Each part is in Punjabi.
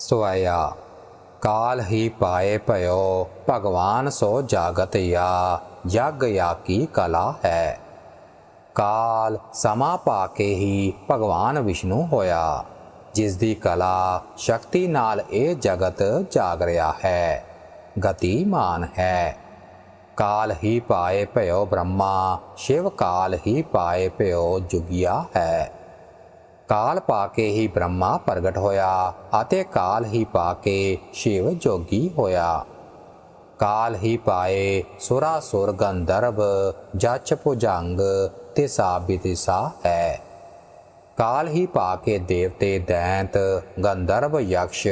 ਸੋਇਆ ਕਾਲ ਹੀ ਪਾਏ ਭਇਓ, ਭਗਵਾਨ ਸੋ ਜਾਗਤ ਯਾ ਜਗ ਯਾ ਕੀ ਕਲਾ ਹੈ। ਕਾਲ ਸਮਾ ਪਾ ਕੇ ਹੀ ਭਗਵਾਨ ਵਿਸ਼ਨੂੰ ਹੋਇਆ ਜਿਸ ਦੀ ਕਲਾ ਸ਼ਕਤੀ ਨਾਲ ਇਹ ਜਗਤ ਜਾਗ ਰਿਹਾ ਹੈ, ਗਤੀਮਾਨ ਹੈ। ਕਾਲ ਹੀ ਪਾਏ ਭਇਓ ਬ੍ਰਹਮਾ, ਸ਼ਿਵ ਕਾਲ ਹੀ ਪਾਏ ਭਇਓ ਜੁਗਿਆ ਹੈ। ਕਾਲ ਪਾ ਕੇ ਹੀ ਬ੍ਰਹਮਾ ਪ੍ਰਗਟ ਹੋਇਆ ਅਤੇ ਕਾਲ ਹੀ ਪਾ ਕੇ ਸ਼ਿਵ ਜੋਗੀ ਹੋਇਆ। ਕਾਲ ਹੀ ਪਾਏ ਸੁਰਾ ਸੁਰ ਗੰਧਰਵ ਜਚ ਭੁਜੰਗ ਤੇ ਸਾਬਿਤਿਸਾ ਹੈ। ਕਾਲ ਹੀ ਪਾ ਕੇ ਦੇਵਤੇ ਦੈਂਤ, ਗੰਧਰਵ ਯਕਸ਼,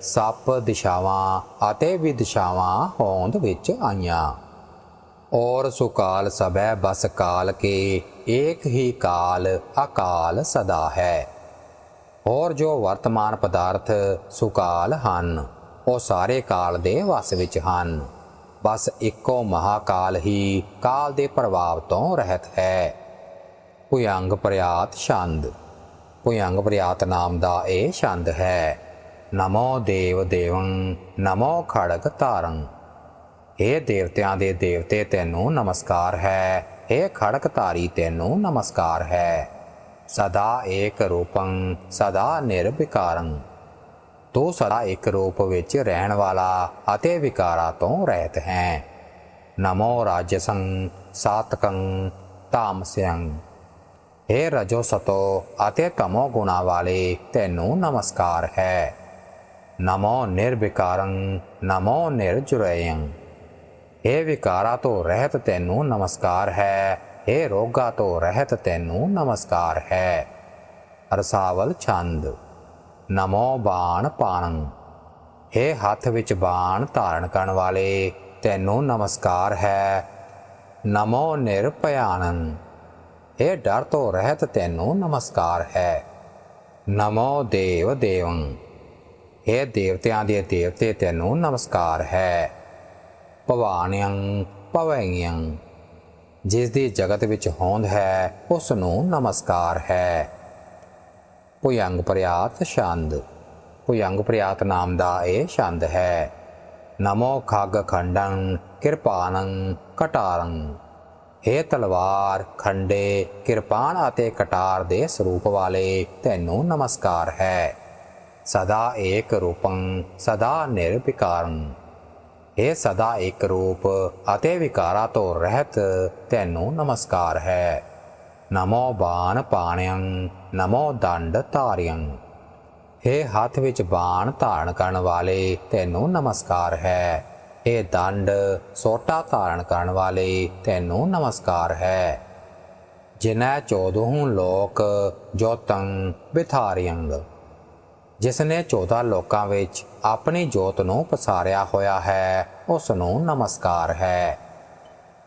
ਸੱਪ ਦਿਸ਼ਾਵਾਂ ਅਤੇ ਵਿਦਿਸ਼ਾਵਾਂ ਹੋਂਦ ਵਿੱਚ ਆਈਆਂ। ਔਰ ਸੁਕਾਲ ਸਭੈ ਬਸ ਕਾਲ ਕੇ, ਏਕ ਹੀ ਕਾਲ ਅਕਾਲ ਸਦਾ ਹੈ। ਔਰ ਜੋ ਵਰਤਮਾਨ ਪਦਾਰਥ ਸੁਕਾਲ ਹਨ, ਉਹ ਸਾਰੇ ਕਾਲ ਦੇ ਵਸ ਵਿੱਚ ਹਨ। ਬਸ ਇੱਕੋ ਮਹਾਕਾਲ ਹੀ ਕਾਲ ਦੇ ਪ੍ਰਭਾਵ ਤੋਂ ਰਹਿਤ ਹੈ। ਭੁਯੰਗ ਪ੍ਰਿਆਤ ਛੰਦ। ਭੁਯੰਗ ਪ੍ਰਿਆਤ ਨਾਮ ਦਾ ਇਹ ਛੰਦ ਹੈ। ਨਮੋ ਦੇਵ ਦੇਵੰ, ਨਮੋ ਖੜਗ ਤਾਰੰ हे ਦੇਵਤਿਆਂ ਦੇ ਦੇਵਤੇ ਤੈਨੂੰ ਨਮਸਕਾਰ ਹੈ हे ਖੜਕਧਾਰੀ ਤੈਨੂੰ ਨਮਸਕਾਰ ਹੈ ਸਦਾ ਏਕ ਰੂਪੰ ਸਦਾ ਨਿਰਵਿਕਾਰੰ ਤੂੰ ਸਦਾ ਇੱਕ ਰੂਪ ਵਿੱਚ ਰਹਿਣ ਵਾਲਾ ਅਤੇ ਵਿਕਾਰਾਂ ਤੋਂ ਰਹਿਤ ਹੈ ਨਮੋ ਰਾਜਸੰ ਸਾਤਕੰ ਤਾਮਸਯੰ हे ਰਜੋ ਸਤੋ ਅਤੇ ਤਮੋ ਗੁਣਾ ਵਾਲੇ ਤੈਨੂੰ ਨਮਸਕਾਰ ਹੈ ਨਮੋ ਨਿਰਵਿਕਾਰੰ ਨਮੋ ਨਿਰਜੁਰਯੰ हे ਵਿਕਾਰਾ ਤੋਂ ਰਹਿਤ ਤੈਨੂੰ ਨਮਸਕਾਰ ਹੈ हे ਰੋਗਾ ਤੋਂ ਰਹਿਤ ਤੈਨੂੰ ਨਮਸਕਾਰ ਹੈ ਰਸਾਵਲ ਛੰਦ ਨਮੋ ਬਾਣ ਪਾਣੰ हे ਹੱਥ ਵਿੱਚ ਬਾਣ ਧਾਰਨ ਕਰਨ ਵਾਲੇ ਤੈਨੂੰ ਨਮਸਕਾਰ ਹੈ ਨਮੋ ਨਿਰਭਯਾਨੰ हे ਡਰ ਤੋਂ ਰਹਿਤ ਤੈਨੂੰ ਨਮਸਕਾਰ ਹੈ ਨਮੋ ਦੇਵ ਦੇਵੰ हे ਦੇਵਤਿਆਂ ਦੇ ਦੇਵਤੇ ਤੈਨੂੰ ਨਮਸਕਾਰ ਹੈ ਭਵਾਨਯੰ ਭਵੈਯੰ। ਜਿਸ ਦੀ ਜਗਤ ਵਿੱਚ ਹੋਂਦ ਹੈ ਉਸ ਨੂੰ ਨਮਸਕਾਰ ਹੈ। ਭੁਯੰਗ ਪ੍ਰਿਆਤ ਛੰਦ। ਭੁਯੰਗ ਪ੍ਰਿਆਤ ਨਾਮ ਦਾ ਇਹ ਛੰਦ ਹੈ। ਨਮੋ ਖਗ ਖੰਡੰ, ਕਿਰਪਾਨੰ, ਕਟਾਰੰ। हे ਤਲਵਾਰ, ਖੰਡੇ, ਕਿਰਪਾਨ ਅਤੇ ਕਟਾਰ ਦੇ ਸਰੂਪ ਵਾਲੇ, ਤੈਨੂੰ ਨਮਸਕਾਰ ਹੈ। ਸਦਾ ਏਕ ਰੂਪੰ, ਸਦਾ ਨਿਰਵਿਕਾਰੰ ਇਹ ਸਦਾ ਇੱਕ ਰੂਪ ਅਤੇ ਵਿਕਾਰਾਂ ਤੋਂ ਰਹਿਤ, ਤੈਨੂੰ ਨਮਸਕਾਰ ਹੈ। ਨਮੋ ਬਾਣ ਪਾਣਿਯੰ ਨਮੋ ਦੰਡ ਧਾਰਿਯੰ ਇਹ ਹੱਥ ਵਿੱਚ ਬਾਣ ਧਾਰਨ ਕਰਨ ਵਾਲੇ, ਤੈਨੂੰ ਨਮਸਕਾਰ ਹੈ। ਇਹ ਦੰਡ ਸੋਟਾ ਧਾਰਨ ਕਰਨ ਵਾਲੇ, ਤੈਨੂੰ ਨਮਸਕਾਰ ਹੈ। ਜਿਨੈ ਚੌਦਹੂ ਲੋਕ ਜੋਤੰ ਬਿਥਾਰਿਯੰਗ ਜਿਸ ਨੇ 14 ਲੋਕਾਂ ਵਿੱਚ ਆਪਣੀ ਜੋਤ ਨੂੰ ਪਸਾਰਿਆ ਹੋਇਆ ਹੈ ਉਸ ਨੂੰ ਨਮਸਕਾਰ ਹੈ।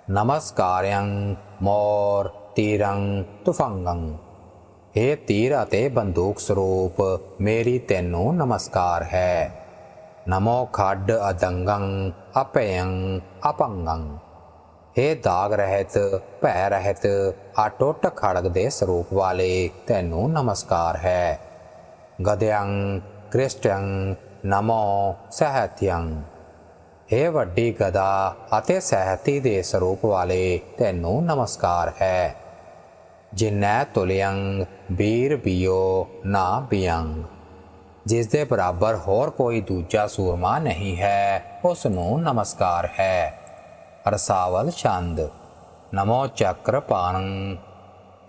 ਨਮਸਕਾਰਯੰ ਮੋਰ ਤੀਰੰ ਤੁਫੰਗੰ। ਇਹ ਤੀਰ ਅਤੇ ਬੰਦੂਕ ਸਰੂਪ, ਮੇਰੀ ਤੈਨੂੰ ਨਮਸਕਾਰ ਹੈ। ਨਮੋ ਖੱਡ ਅਦੰਗੰ, ਅਪਯੰ ਅਪੰਗੰ। ਇਹ ਦਾਗ ਰਹਿਤ, ਭੈ ਰਹਿਤ ਅਟੁੱਟ ਖੜਗ ਦੇ ਸਰੂਪ ਵਾਲੇ, ਤੈਨੂੰ ਨਮਸਕਾਰ ਹੈ। ਗਦਯੰ ਕ੍ਰਿਸਟਯੰ ਨਮੋ ਸਹਤਯੰ हे ਵੱਡੀ ਗਦਾ ਅਤੇ ਸਹਤੀ ਦੇ ਸਰੂਪ ਵਾਲੇ ਤੈਨੂੰ ਨਮਸਕਾਰ ਹੈ ਜਿਨੈ ਤੁਲਿਯੰ ਬੀਰ ਬਿਓ ਨਾ ਬਿਯੰ ਜਿਸ ਦੇ ਬਰਾਬਰ ਹੋਰ ਕੋਈ ਦੂਜਾ ਸੂਰਮਾ ਨਹੀਂ ਹੈ ਉਸ ਨੂੰ ਨਮਸਕਾਰ ਹੈ ਰਸਾਵਲ ਛੰਦ ਨਮੋ ਚੱਕਰ ਪਾਣੰ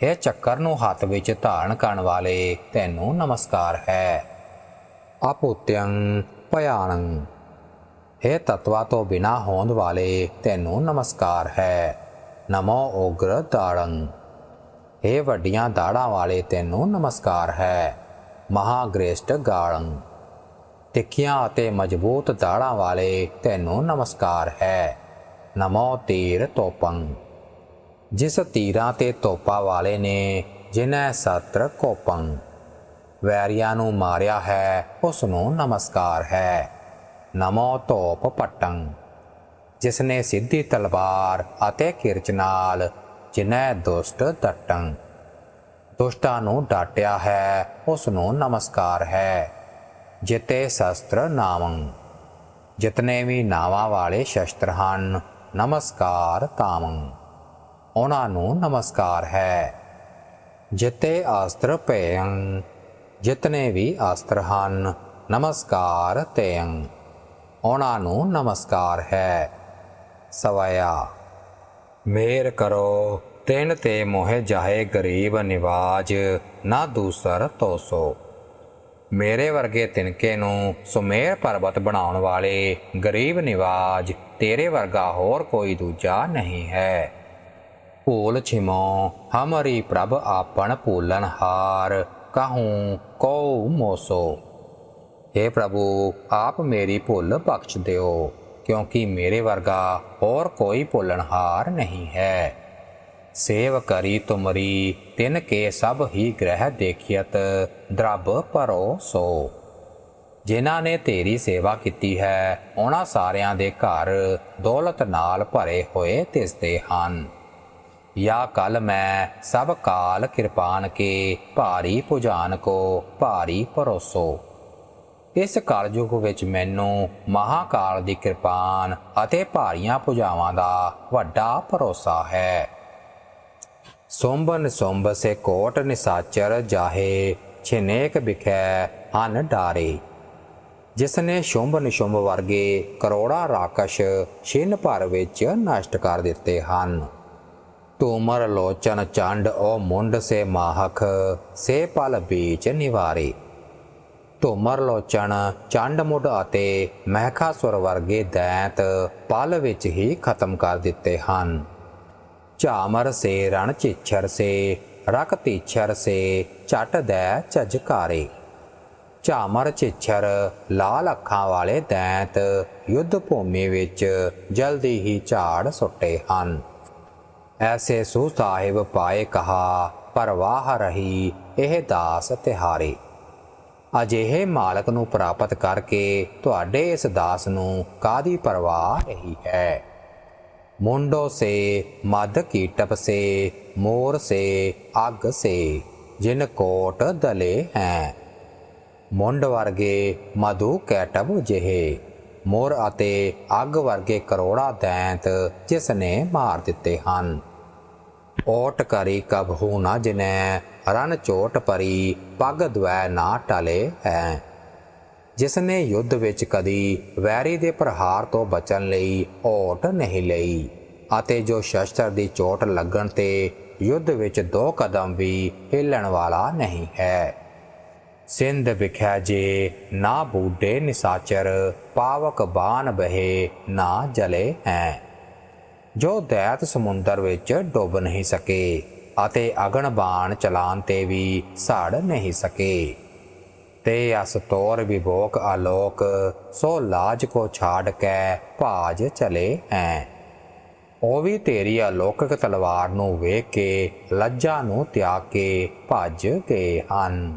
ਇਹ ਚੱਕਰ ਨੂੰ ਹੱਥ ਵਿੱਚ ਧਾਰਨ ਕਰਨ ਵਾਲੇ ਤੈਨੂੰ ਨਮਸਕਾਰ ਹੈ। ਆਪੁੱਤਯੰ ਭਿਆਨੰ ਇਹ ਤਤਵਾ ਤੋਂ ਬਿਨਾ ਹੋਂਦ ਵਾਲੇ ਤੈਨੂੰ ਨਮਸਕਾਰ ਹੈ। ਨਮੋ ਉਗਰ ਦਾੜੰ। ਇਹ ਵੱਡੀਆਂ ਦਾੜਾਂ ਵਾਲੇ ਤੈਨੂੰ ਨਮਸਕਾਰ ਹੈ। ਮਹਾਗ੍ਰੇਸ਼ਟ ਗਾਲੰ ਤਿੱਖੀਆਂ ਅਤੇ ਮਜ਼ਬੂਤ ਦਾੜਾਂ ਵਾਲੇ ਤੈਨੂੰ ਨਮਸਕਾਰ ਹੈ। ਨਮੋ ਤੀਰ ਤੋਪੰ। ਜਿਸ ਤੀਰਾਂ ਤੇ ਤੋਪਾ ਵਾਲੇ ਨੇ, ਜਿਨ੍ਹਾਂ ਸਤਰ ਕੋਪੰ। ਵੈਰੀਆਂ ਨੂੰ ਮਾਰਿਆ ਹੈ ਉਸ ਨੂੰ ਨਮਸਕਾਰ ਹੈ। ਨਮੋ ਤੋਪ ਪਟੰ। ਜਿਸ ਨੇ ਸਿੱਧੀ ਤਲਵਾਰ ਅਤੇ ਕਿਰਚ ਨਾਲ ਜਿਨ੍ਹਾਂ ਦੁਸ਼ਟ ਦਟੰ ਦੁਸ਼ਟਾਂ ਨੂੰ ਡਾਟਿਆ ਹੈ ਉਸ ਨੂੰ ਨਮਸਕਾਰ ਹੈ। ਜਿਤੇ ਸ਼ਸਤਰ ਨਾਮੰ ਜਿਤਨੇ ਵੀ ਨਾਵਾਂ ਵਾਲੇ ਸ਼ਸਤਰ ਹਨ, ਨਮਸਕਾਰ ਤਾਮੰ ਉਹਨਾਂ ਨੂੰ ਨਮਸਕਾਰ ਹੈ। ਜਿਤੇ ਆਸਤਰ ਭੈੰ ਜਿਤਨੇ ਵੀ ਆਸਤਰ ਹਨ, ਨਮਸਕਾਰ ਤੈੰ ਉਹਨਾਂ ਨੂੰ ਨਮਸਕਾਰ ਹੈ। ਸਵਾਇਆ, ਮੇਰ ਕਰੋ, ਤਿੰਨ ਤੇ ਮੋਹਿ ਜਾਹੇ ਗਰੀਬ ਨਿਵਾਜ, ਨਾ ਦੂਸਰ ਤੋਸੋ। ਮੇਰੇ ਵਰਗੇ ਤਿਨਕੇ ਨੂੰ ਸੁਮੇਰ ਪਰਬਤ ਬਣਾਉਣ ਵਾਲੇ ਗਰੀਬ ਨਿਵਾਜ, ਤੇਰੇ ਵਰਗਾ ਹੋਰ ਕੋਈ ਦੂਜਾ ਨਹੀਂ ਹੈ। ਭੂਲ ਛਿਮੋ, ਹਮਰੀ ਪ੍ਰਭ ਆਪਣ ਭੂਲਨ ਹਾਰ, ਕਹੂੰ ਕੋ ਮੋਸੋ। हे ਪ੍ਰਭੂ, ਆਪ ਮੇਰੀ ਭੁੱਲ ਬਖਸ਼ ਦਿਓ, ਕਿਉਂਕਿ ਮੇਰੇ ਵਰਗਾ ਹੋਰ ਕੋਈ ਭੁੱਲਣਹਾਰ ਨਹੀਂ ਹੈ। ਸੇਵ ਕਰੀ ਤੁਮਰੀ, ਤਿਨ ਕੇ ਸਭ ਹੀ ਗ੍ਰਹਿ ਦੇਖਿਅਤ ਦਰਬ ਪਰੋ ਸੋ। ਜਿਨ੍ਹਾਂ ਨੇ ਤੇਰੀ ਸੇਵਾ ਕੀਤੀ ਹੈ ਉਹਨਾਂ ਸਾਰਿਆਂ ਦੇ ਘਰ ਦੌਲਤ ਨਾਲ ਭਰੇ ਹੋਏ ਦਿਸਦੇ ਹਨ। ਯਾ ਕਲ ਮੈਂ ਸਭ ਕਾਲ ਕਿਰਪਾਨ ਕੇ ਭਾਰੀ ਪੁਜਾਨ ਕੋ ਭਾਰੀ ਪਰੋਸੋ ਇਸ ਕਾਲਯੁਗ ਵਿੱਚ ਮੈਨੂੰ ਮਹਾਕਾਲ ਦੀ ਕਿਰਪਾਨ ਅਤੇ ਭਾਰੀਆਂ ਪੁਜਾਵਾਂ ਦਾ ਵੱਡਾ ਭਰੋਸਾ ਹੈ। ਸੋਮਬਨ ਸੋਮਬ ਸੇ ਕੋਟ ਨਿਸਾਚਰ ਜਾਹੇ, ਛਿਨੇਕ ਵਿਖੈ ਹਨ ਡਾਰੇ। ਜਿਸ ਨੇ ਸ਼ੁੰਭ ਨਿਸ਼ੁੰਭ ਵਰਗੇ ਕਰੋੜਾਂ ਰਾਕਸ਼ ਛਿਨ ਭਰ ਵਿੱਚ ਨਸ਼ਟ ਕਰ ਦਿੱਤੇ ਹਨ। ਤੋਮਰ ਲੋਚਨ ਚੰਡ ਓ ਮੁੰਡ ਸੇ ਮਾਹਖ ਸੇ ਪਲ ਬੀਚ ਨਿਵਾਰੇ ਤੋਮਰ ਲੋਚਨ ਚੰਡ ਮੁੰਡ ਅਤੇ ਮਹਿਖਾਸੁਰ ਵਰਗੇ ਦੈਂਤ ਪਲ ਵਿੱਚ ਹੀ ਖਤਮ ਕਰ ਦਿੱਤੇ ਹਨ ਝਾਮਰ ਸੇ ਰਣ ਚਿੱਛਰ ਸੇ ਰਕ ਤੀਛਰ ਸੇ ਛਟ ਦੈ ਝਜਕਾਰੇ ਝਾਮਰ ਚਿੱਛਰ ਲਾਲ ਅੱਖਾਂ ਵਾਲੇ ਦੈਂਤ ਯੁੱਧ ਭੂਮੀ ਵਿੱਚ ਜਲਦੀ ਹੀ ਝਾੜ ਸੁੱਟੇ ਹਨ ਐਸੇ ਸੋ ਸਾਹਿਬ ਪਾਏ ਕਹਾ, ਪਰਵਾਹ ਰਹੀ ਇਹ ਦਾਸ ਤਿਹਾਰੇ। ਅਜਿਹੇ ਮਾਲਕ ਨੂੰ ਪ੍ਰਾਪਤ ਕਰਕੇ ਤੁਹਾਡੇ ਇਸ ਦਾਸ ਨੂੰ ਕਾਦੀ ਪਰਵਾਹ ਰਹੀ ਹੈ? ਮੁੰਡੋ ਸੇ ਮਦ ਕੀਟਪ ਸੇ, ਮੋਰ ਸੇ, ਅਗ ਸੇ, ਜਿਨ ਕੋਟ ਦਲੇ ਹੈ। ਮੁੰਡ ਵਰਗੇ ਮਧੂ ਕੈਟਬ ਜਿਹੇ। ਮੋਰ ਅਤੇ ਅੱਗ ਵਰਗੇ ਕਰੋੜਾ ਦੈਂਤ ਜਿਸ ਨੇ ਮਾਰ ਦਿੱਤੇ ਹਨ। ਓਟ ਕਰੀ ਕਬਹੂ ਨਾ ਜਿਨੈ ਰਨ ਚੋਟ ਪਰੀ ਪਗ ਦਵੈ ਨਾ ਟਲੇ ਹੈ। ਜਿਸ ਨੇ ਯੁੱਧ ਵਿੱਚ ਕਦੀ ਵੈਰੀ ਦੇ ਪ੍ਰਹਾਰ ਤੋਂ ਬਚਣ ਲਈ ਓਟ ਨਹੀਂ ਲਈ ਅਤੇ ਜੋ ਸ਼ਸਤਰ ਦੀ ਚੋਟ ਲੱਗਣ ਤੇ ਯੁੱਧ ਵਿੱਚ ਦੋ ਕਦਮ ਵੀ ਹਿੱਲਣ ਵਾਲਾ ਨਹੀਂ ਹੈ। ਸਿੰਧ ਵਿਖਿਆ ਜੇ ਨਾ ਬੂਡੇ ਨਿਸਾਚਰ, ਪਾਵਕ ਬਾਨ ਬਹੇ ਨਾ ਜਲੇ ਹੈ। ਜੋ ਦੈਤ ਸਮੁੰਦਰ ਵਿੱਚ ਡੁੱਬ ਨਹੀਂ ਸਕੇ ਅਤੇ ਅਗਨ ਬਾਣ ਚਲਾਨ ਤੇ ਵੀ ਸੜ ਨਹੀਂ ਸਕੇ। ਤੇ ਅਸ ਤੋਰ ਵਿਭੋਕ ਆਲੋਕ, ਸੋ ਲਾਜ ਕੋ ਛਾੜ ਕੇ ਭਾਜ ਚਲੇ ਹੈ। ਉਹ ਵੀ ਤੇਰੀ ਅਲੌਕਿਕ ਤਲਵਾਰ ਨੂੰ ਵੇਖ ਕੇ ਲੱਜਾ ਨੂੰ ਤਿਆਗ ਕੇ ਭੱਜ ਗਏ ਹਨ।